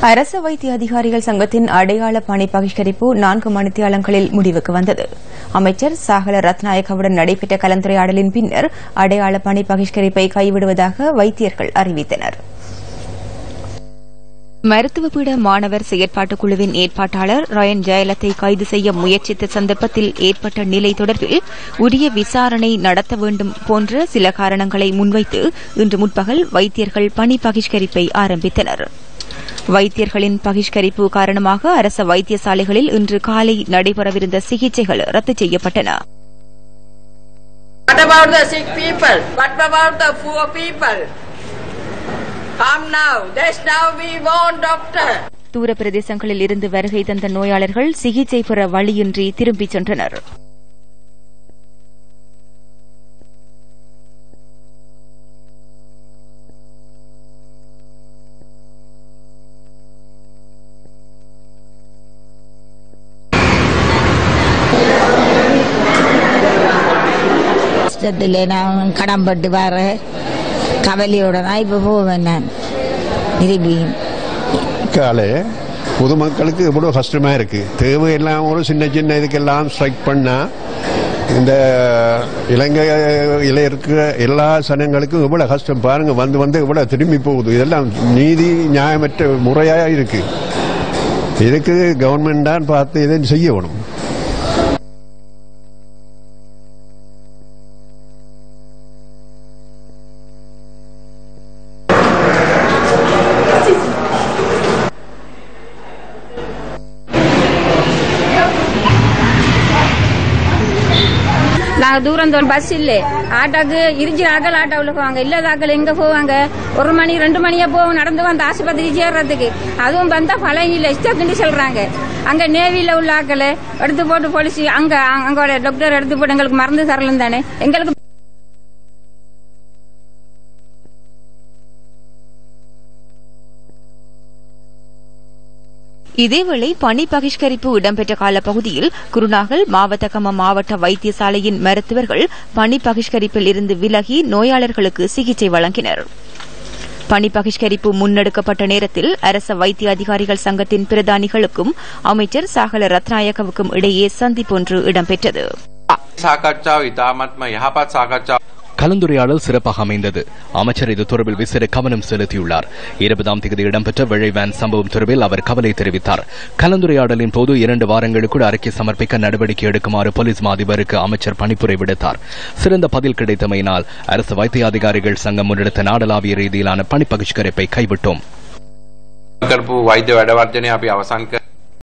அரசு வைத்திய அதிகாரிகள் சங்கத்தின் அடையாள பணி பகிஷ்கரிப்பு நான்கு மணித்தியாலங்களில் முடிவுக்கு வந்தது. அமைச்சர் சாகல ரத்நாயகவுடன் நடைபெற்ற கலந்துரையாடலின் பின்னர் அடையாள பணி பகிஷ்கரிப்பை கைவிடுவதாக வைத்தியர்கள் அறிவித்தனர். மருத்துவ பீட மாணவர் செயற்பாட்டுக் குழுவின் ஏற்பாட்டாளர் ரயன் ஜெயலத்தை கைது செய்ய முயற்சித்த சந்தர்ப்பத்தில் ஏற்பட்ட நிலை தொடர்பில் உரிய விசாரணை நடத்த வேண்டும் போன்ற சில காரணங்களை முன்வைத்து இன்று முற்பகல் வைத்தியர்கள் பணி பகிஷ்கரிப்பை ஆரம்பித்தனர். வைத்தியர்களின் பகிஷ்கரிப்பு காரணமாக அரச வைத்தியசாலைகளில் இன்று காலை நடைபெறவிருந்த சிகிச்சைகள் ரத்து செய்யப்பட்டன What about the sick people? What about the poor people? Come now. Just now we want doctor. தூர பிரதேசங்களில் இருந்து வருகை தந்த நோயாளர்கள் சிகிச்சை பெற வழியின்றி திரும்பிச் சென்றனர் கஷ்டத்தில் நான் கடன்பட்டு வர கவலையோட தான் இப்போ போவேன் நான். திரும்பியும். காலே பொதுமக்களுக்கு எவ்வளோ கஷ்டமாக இருக்குது தேவையெல்லாம் ஒரு சின்ன சின்ன இதுக்கெல்லாம் ஸ்ட்ரைக் பண்ணால் இந்த இலங்கையில் இருக்கிற எல்லா சனங்களுக்கும் எவ்வளோ கஷ்டம் பாருங்கள் வந்து வந்து எவ்வளோ திரும்பி போகுது. இதெல்லாம் நீதி நியாயமற்ற முறையாக இருக்குது இதுக்கு கவர்மெண்ட் தான் பார்த்து இதை செய்யணும். தூரம் தூரம் பஸ் இல்ல. ஆட்டோக்கு இருஞ்சி ஆக்கள் ஆட்டோவில் போவாங்க. இல்லாத ஆக்கள் எங்க போவாங்க? ஒரு மணி ரெண்டு மணியா போவோம். நடந்து வந்து ஆஸ்பத்திரி சேர்றதுக்கு. அதுவும் வந்தா பழனியில் இஷ்டத்துண்டு சொல்றாங்க. அங்க நேவியில உள்ள ஆக்களை எடுத்து போட்டு போலீஸ் அங்க அங்கோட டாக்டர் எடுத்து போட்டு எங்களுக்கு மருந்து தரலன்னு தானே. எங்களுக்கு இதேவேளை பணி பகிஷ்கரிப்பு இடம்பெற்ற காலப்பகுதியில் குருநாகல் மாவட்டகம மாவட்ட வைத்தியசாலையின் மருத்துவர்கள் பணி பகிஷ்கரிப்பில் இருந்து விலகி நோயாளர்களுக்கு சிகிச்சை வழங்கினர். பணி பகிஷ்கரிப்பு முன்னெடுக்கப்பட்ட நேரத்தில் அரச வைத்திய அதிகாரிகள் சங்கத்தின் பிரதானிகளுக்கும் அமைச்சர் சாகல ரத்நாயகவுக்கும் இடையே சந்திப்பொன்று இடம்பெற்றது. கலந்துரையாடல் சிறப்பாக அமைந்தது. அமைச்சர் இது தொடர்பில் விசேட கவனம் செலுத்தியுள்ளார். இருபதாம் தேதி இடம்பெற்ற விழைவேன் சம்பவம் தொடர்பில் அவர் கவலை தெரிவித்தார். கலந்துரையாடலின் போது இரண்டு வாரங்களுக்குள் அறிக்கை சமர்ப்பிக்க நடவடிக்கை எடுக்குமாறு போலீஸ் மாதிபருக்கு அமைச்சர் பணிப்புரை விடுத்தார். சிறந்த பதில் கிடைத்தமையினால் அரசு வைத்திய அதிகாரிகள் சங்கம் முன்னெடுத்த நாடளாவிய ரீதியிலான பணி பகிஷ்கரிப்பை கைவிட்டோம். கருப்பு வைத்திய வடவர்ஜனை அபி அவசான்